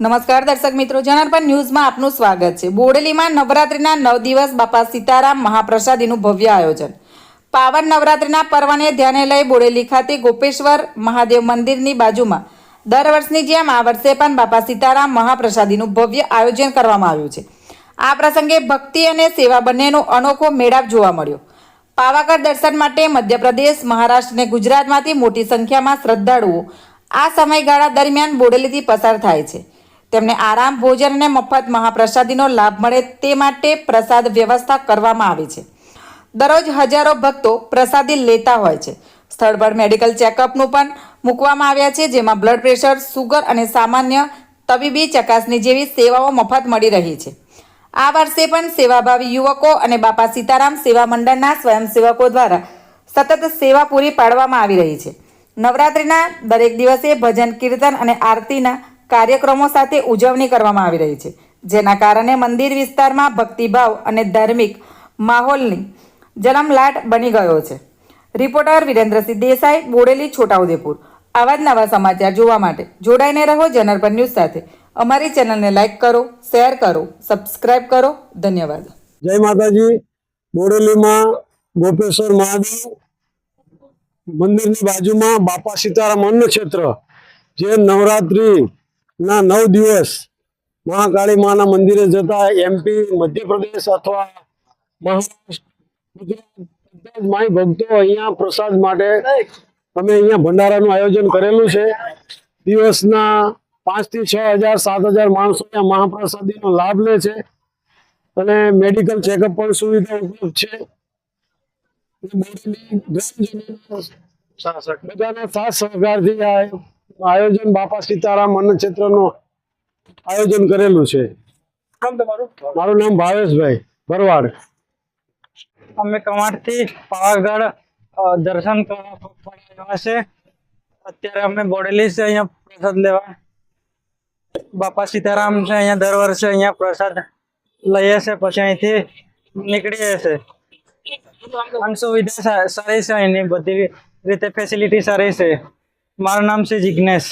નમસ્કાર દર્શક મિત્રો જનાર્પણ ન્યૂઝમાં આપનું સ્વાગત છે. બોડેલીમાં નવરાત્રિના નવ દિવસ બાપા સીતારામ મહાપ્રસાદીનું ભવ્ય આયોજન. પાવન નવરાત્રિના પર્વને ધ્યાને લઈ બોડેલી ખાતે ગોપેશ્વર મહાદેવ મંદિરની બાજુમાં દર વર્ષની જેમ આ વર્ષે પણ બાપા સીતારામ મહાપ્રસાદીનું ભવ્ય આયોજન કરવામાં આવ્યું છે. આ પ્રસંગે ભક્તિ અને સેવા બંનેનો અનોખો મેળાપ જોવા મળ્યો. પાવાગઢ દર્શન માટે મધ્યપ્રદેશ, મહારાષ્ટ્ર અને ગુજરાતમાંથી મોટી સંખ્યામાં શ્રદ્ધાળુઓ આ સમયગાળા દરમિયાન બોડેલીથી પસાર થાય છે. તેમને આરામ, ભોજન અને મફત મહાપ્રસાદીનો લાભ મળે તે માટે પ્રસાદ વ્યવસ્થા કરવામાં આવી છે. દરરોજ હજારો ભક્તો પ્રસાદી લેતા હોય છે. સ્થળ પર મેડિકલ ચેકઅપનું પણ મૂકવામાં આવ્યા છે, જેમાં બ્લડ પ્રેશર, સુગર અને સામાન્ય તબીબી ચકાસણી જેવી સેવાઓ મફત મળી રહી છે. આ વર્ષે પણ સેવાભાવી યુવકો અને બાપા સીતારામ સેવા મંડળના સ્વયંસેવકો દ્વારા સતત સેવા પૂરી પાડવામાં આવી રહી છે. નવરાત્રિના દરેક દિવસે ભજન, કીર્તન અને આરતીના કાર્યક્રમો સાથે ઉજવણી કરવામાં આવી રહી છે, જેના કારણે મંદિર વિસ્તારમાં ભક્તિભાવ અને ધાર્મિક માહોલની જલમલાટ બની ગયો છે. રિપોર્ટર વિરેન્દ્રસિંહ દેસાઈ, બોડેલી, છોટાઉદેપુર. આવા જ નવા સમાચાર જોવા માટે જોડાઈને રહો જનરપર ન્યૂઝ સાથે. અમારી ચેનલને લાઇક કરો, શેર કરો, સબસ્ક્રાઇબ કરો. ધન્યવાદ. જય માતાજી. બોડેલીમાં ગોપેશ્વર મહાદેવ મંદિરની બાજુમાં બાપા સીતારામ અન્ન ક્ષેત્ર, જે નવરાત્રી ના, નવ દિવસ. મહાકાળી માના મંદિરે જતા એમપી મધ્યપ્રદેશ અથવા મહારાષ્ટ્ર ભક્તો અહીંયા પ્રસાદ માટે અમે અહીંયા ભંડારાનું આયોજન કરેલું છે. દિવસના પાંચથી છ હજાર, સાત હજાર માણસો અહીંયા મહાપ્રસાદીનો લાભ લે છે. અને મેડિકલ ચેકઅપ પણ સુવિધા ઉપલબ્ધ છે. બધાના સાથ સહકારથી આ આયોજન બાપા સીતારામ અન્ન ક્ષેત્રનું આયોજન કરેલું છે. મારું નામ ભાવેશભાઈ ભરવાડ. અમે કમાડથી પાવાગઢ દર્શન કરવા આવ્યા છે. અત્યારે અમે બોડેલી છે અહીંયા પ્રસાદ લેવા. બાપા સીતારામ છે અહીંયા દર વર્ષે અહીંયા પ્રસાદ લઈએ છે પછી અહીંથી નીકળીએ છે. અને સુવિધા સારી છે એની બધી રીતે ફેસિલિટી સારી છે. મારું નામ છે જિજ્ઞેશ